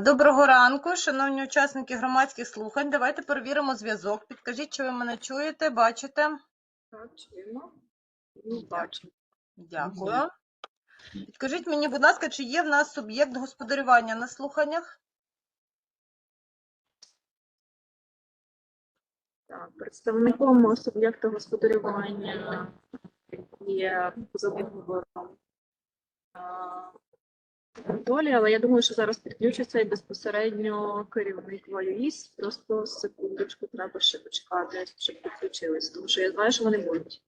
Доброго ранку, шановні учасники громадських слухань. Давайте перевіримо зв'язок. Підкажіть, чи ви мене чуєте, бачите? Так, чуємо. Ну, бачимо. Дякую. Підкажіть мені, будь ласка, чи є в нас суб'єкт господарювання на слуханнях? Так, представником суб'єкта господарювання є за договором Анатолій, але я думаю, що зараз підключиться і безпосередньо керівник Валюїс. Просто секундочку треба ще почекати, щоб підключились, тому що я знаю, що вони будуть.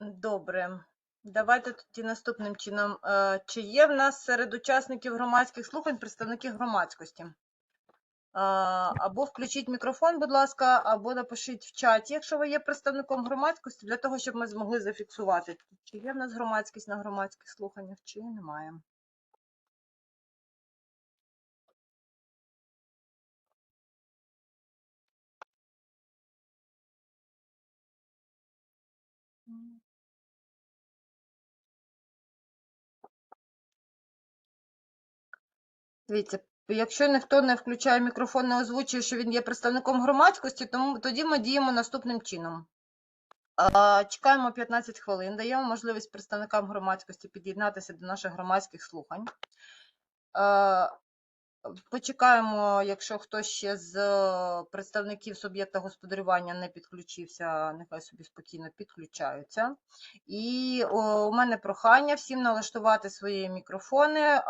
Добре. Давайте тоді наступним чином. Е, Чи є в нас серед учасників громадських слухань представники громадськості? Е, Або включіть мікрофон, будь ласка, або напишіть в чаті, якщо ви є представником громадськості, для того, щоб ми змогли зафіксувати, чи є в нас громадськість на громадських слуханнях, чи немає. Дивіться, якщо ніхто не включає мікрофон, не озвучує, що він є представником громадськості, тому тоді ми діємо наступним чином. Чекаємо 15 хвилин, даємо можливість представникам громадськості під'єднатися до наших громадських слухань. Почекаємо, якщо хтось ще з е, представників суб'єкта господарювання не підключився, нехай собі спокійно підключаються. І у мене прохання всім налаштувати свої мікрофони,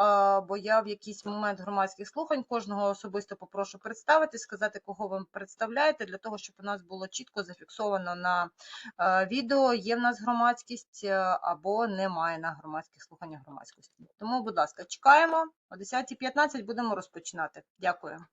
бо я в якийсь момент громадських слухань кожного особисто попрошу представити, сказати, кого ви представляєте, для того, щоб у нас було чітко зафіксовано на е, відео, є в нас громадськість е, або немає на громадських слуханнях громадськості. Тому, будь ласка, чекаємо. О 10.15 будемо розпочинати. Дякую.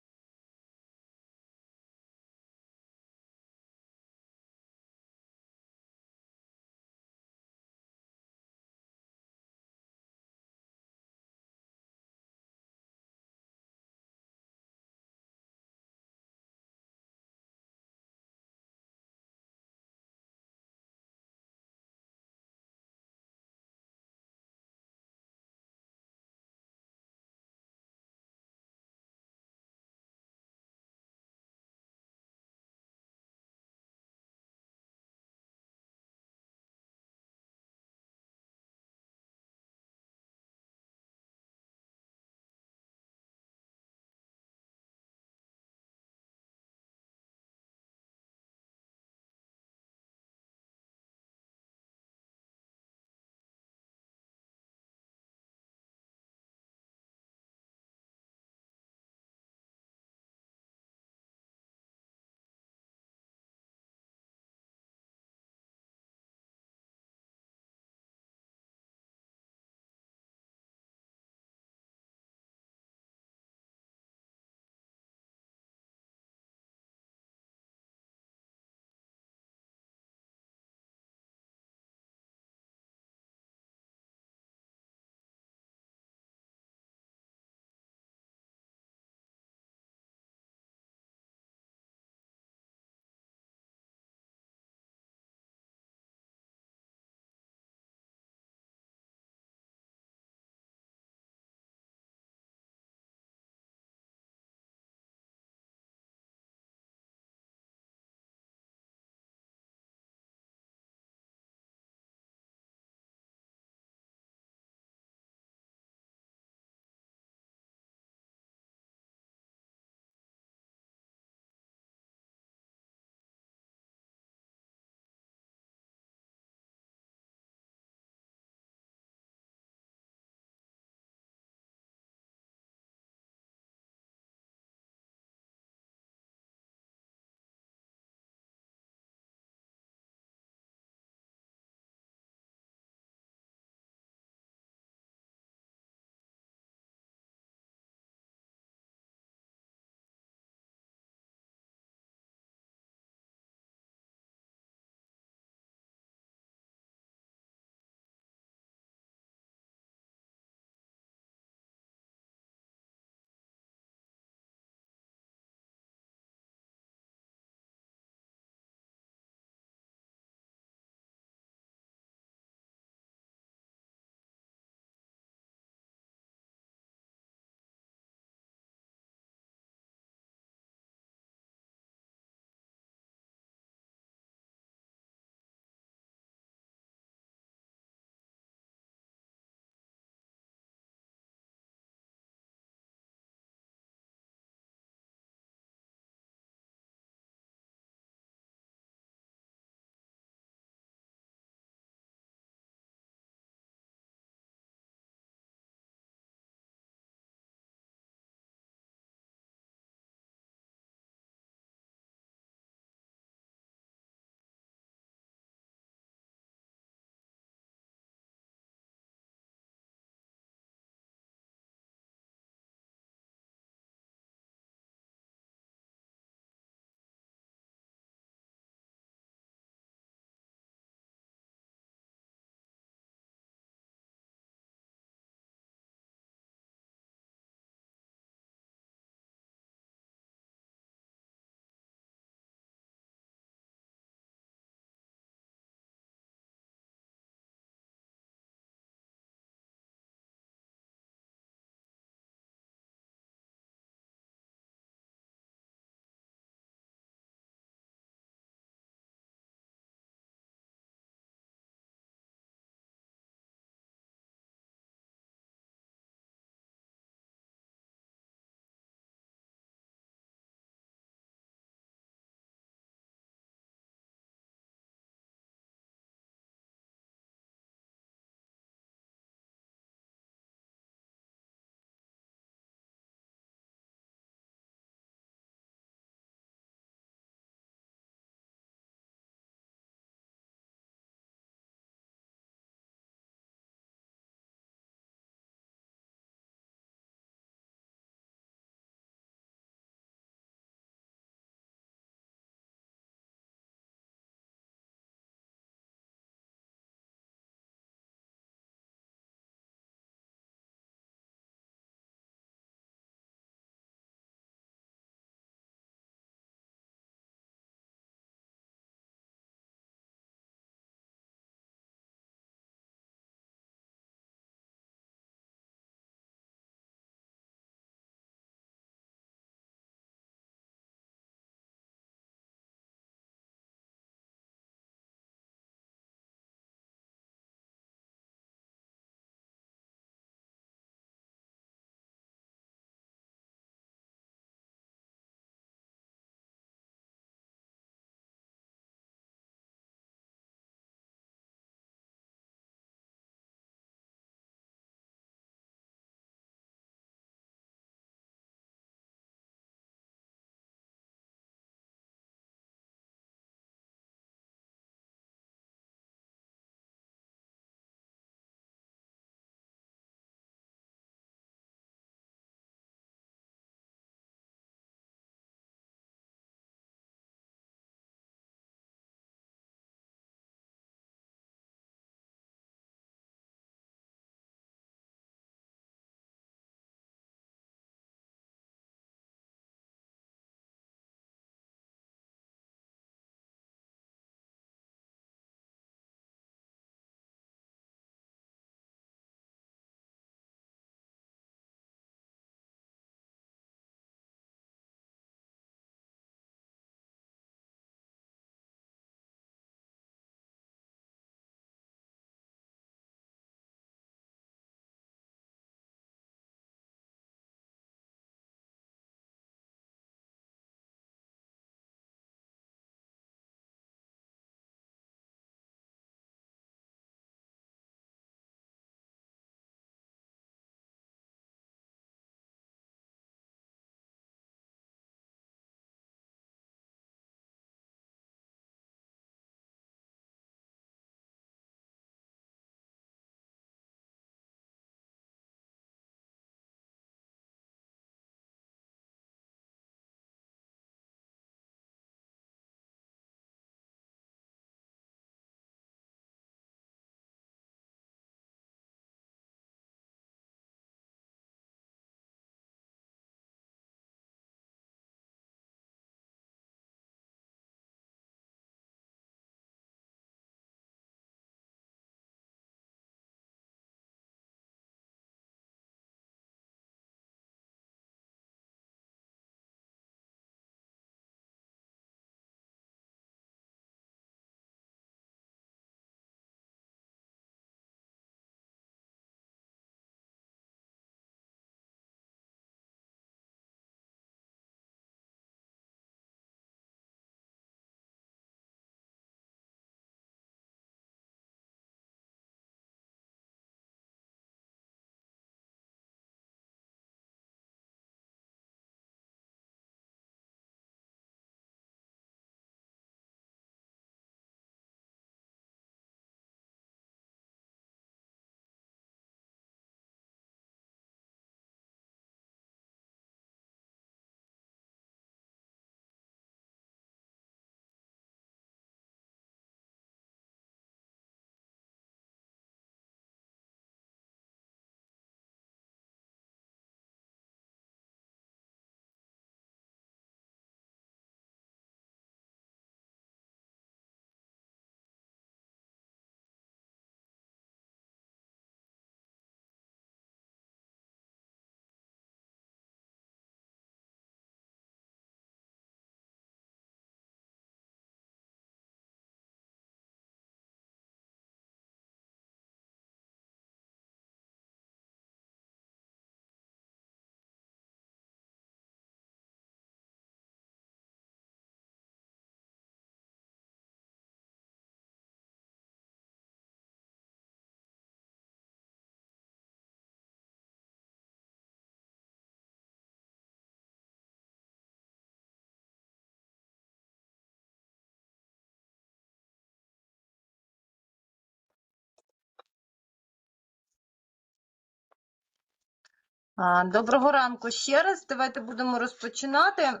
Доброго ранку ще раз. Давайте будемо розпочинати. Е,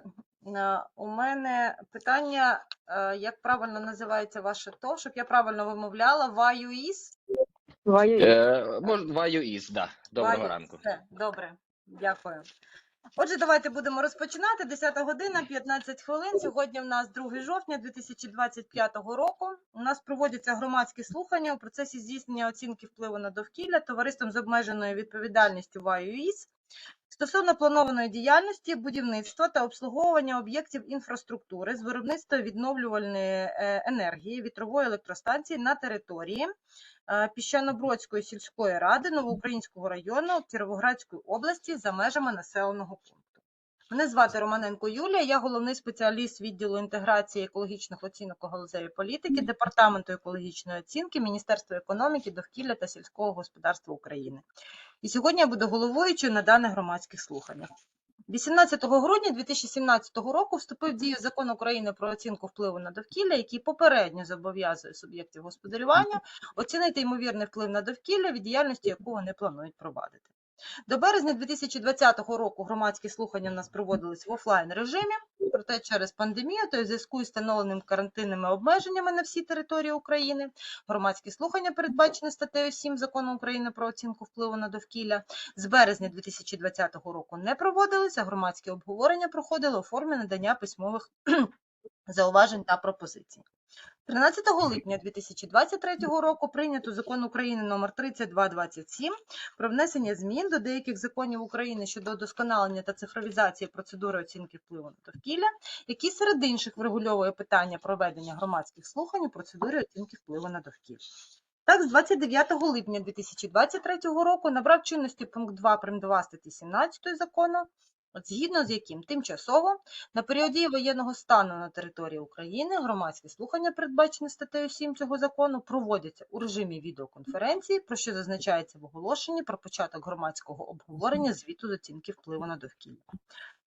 У мене питання, е, як правильно називається ваше то, щоб я правильно вимовляла. ВАЮІС? Е, так. Доброго ранку. Все, добре, дякую. Отже, давайте будемо розпочинати. 10 година, 15 хвилин. Сьогодні в нас 2 жовтня 2025 року. У нас проводяться громадські слухання у процесі здійснення оцінки впливу на довкілля товариством з обмеженою відповідальністю ВАЮІС стосовно планованої діяльності, будівництва та обслуговування об'єктів інфраструктури з виробництва відновлювальної е, енергії вітрової електростанції на території е, Піщанобродської сільської ради Новоукраїнського району Кіровоградської області за межами населеного пункту. Мене звати Романенко Юлія, я головний спеціаліст відділу інтеграції екологічних оцінок у галузевій політики Департаменту екологічної оцінки Міністерства економіки, довкілля та сільського господарства України. І сьогодні я буду головуючою на даних громадських слуханнях. 18 грудня 2017 року вступив в дію закон України про оцінку впливу на довкілля, який попередньо зобов'язує суб'єктів господарювання оцінити ймовірний вплив на довкілля, від діяльності якого вони планують провадити. До березня 2020 року громадські слухання у нас проводились в офлайн режимі, проте через пандемію та у зв'язку із встановленими карантинними обмеженнями на всій території України громадські слухання, передбачені статтею 7 закону України про оцінку впливу на довкілля, з березня 2020 року не проводилися. Громадські обговорення проходили у формі надання письмових зауважень та пропозицій. 13 липня 2023 року прийнято закон України номер 3227 про внесення змін до деяких законів України щодо удосконалення та цифровізації процедури оцінки впливу на довкілля, який серед інших врегульовує питання проведення громадських слухань у процедурі оцінки впливу на довкілля. Так, з 29 липня 2023 року набрав чинності пункт 2 прим. 2 статті 17 закону, от згідно з яким тимчасово на період дії воєнного стану на території України громадські слухання, передбачені статтею 7 цього закону, проводяться у режимі відеоконференції, про що зазначається в оголошенні про початок громадського обговорення звіту з оцінки впливу на довкілля.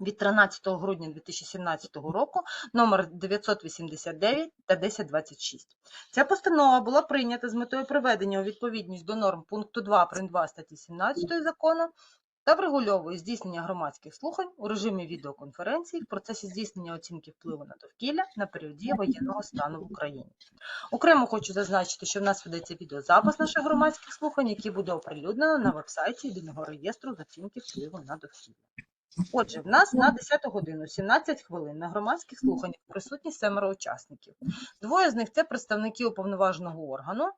від 13 грудня 2017 року номер 989 та 1026. Ця постанова була прийнята з метою приведення у відповідність до норм пункту 2 прим. 2 статті 17 закону та врегульовує здійснення громадських слухань у режимі відеоконференції в процесі здійснення оцінки впливу на довкілля на період дії воєнного стану в Україні. Окремо хочу зазначити, що в нас ведеться відеозапис наших громадських слухань, який буде оприлюднено на вебсайті єдиного реєстру з оцінки впливу на довкілля. Отже, в нас на 10 годину 17 хвилин на громадських слуханнях присутні семеро учасників. Двоє з них це представники уповноваженого органу,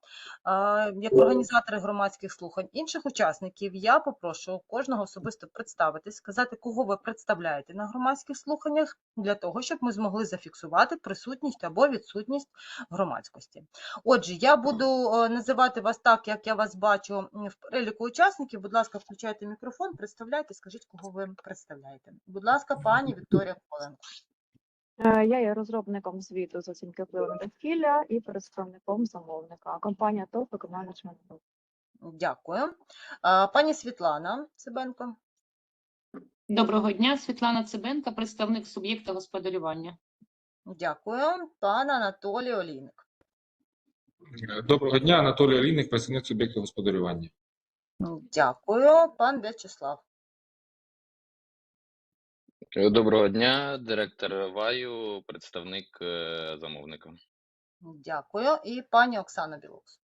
як організатори громадських слухань. Інших учасників я попрошу кожного особисто представитись, сказати, кого ви представляєте на громадських слуханнях, для того, щоб ми змогли зафіксувати присутність або відсутність громадськості. Отже, я буду е, називати вас так, як я вас бачу в переліку учасників. Будь ласка, включайте мікрофон, представляйте, скажіть, кого ви представляєте. Будь ласка, пані Вікторія Коленко. Е, Я є розробником звіту з оцінки впливу на довкілля і представником замовника. Компанія ТОВ Group. Дякую. Пані Світлана Цибенко. Доброго дня, Світлана Цибенка, представник суб'єкта господарювання. Дякую. Пан Анатолій Олійник. Доброго дня, Анатолій Олійник, представник суб'єкту господарювання. Дякую. Пан В'ячеслав. Е, Доброго дня, директор Ваю, представник е, замовника. Дякую. І пані Оксана Білокс.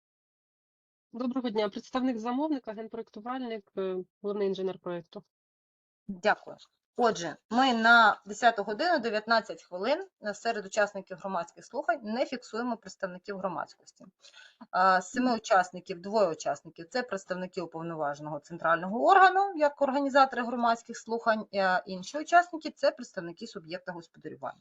Доброго дня, представник замовника, генпроектувальник, е, головний інженер проєкту. Дякую. Отже, ми на 10 годину 19 хвилин серед учасників громадських слухань не фіксуємо представників громадськості. Семи учасників, двоє учасників це представники уповноваженого центрального органу, як організатори громадських слухань, а інші учасники це представники суб'єкта господарювання.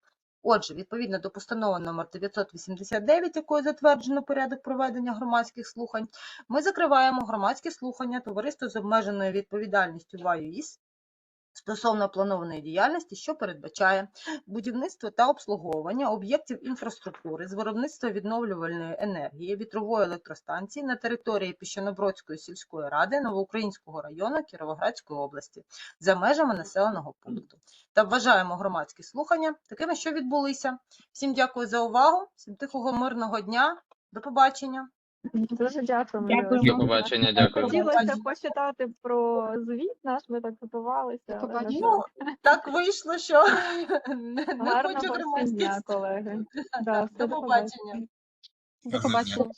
Отже, відповідно до постанови номер 989, якою затверджено порядок проведення громадських слухань, ми закриваємо громадські слухання товариства з обмеженою відповідальністю ВАЮІС стосовно планованої діяльності, що передбачає будівництво та обслуговування об'єктів інфраструктури з виробництва відновлювальної енергії вітрової електростанції на території Піщанобродської сільської ради Новоукраїнського району Кіровоградської області за межами населеного пункту. Та вважаємо громадські слухання такими, що відбулися. Всім дякую за увагу, всім тихого мирного дня. До побачення. Дуже дякуємо. Дякую. До побачення, дякую. Хотілося почитати про звіт наш, ми так готувалися. До але, Ну, так вийшло, що не, не хочу всім колеги. Да, все, До побачення. До побачення.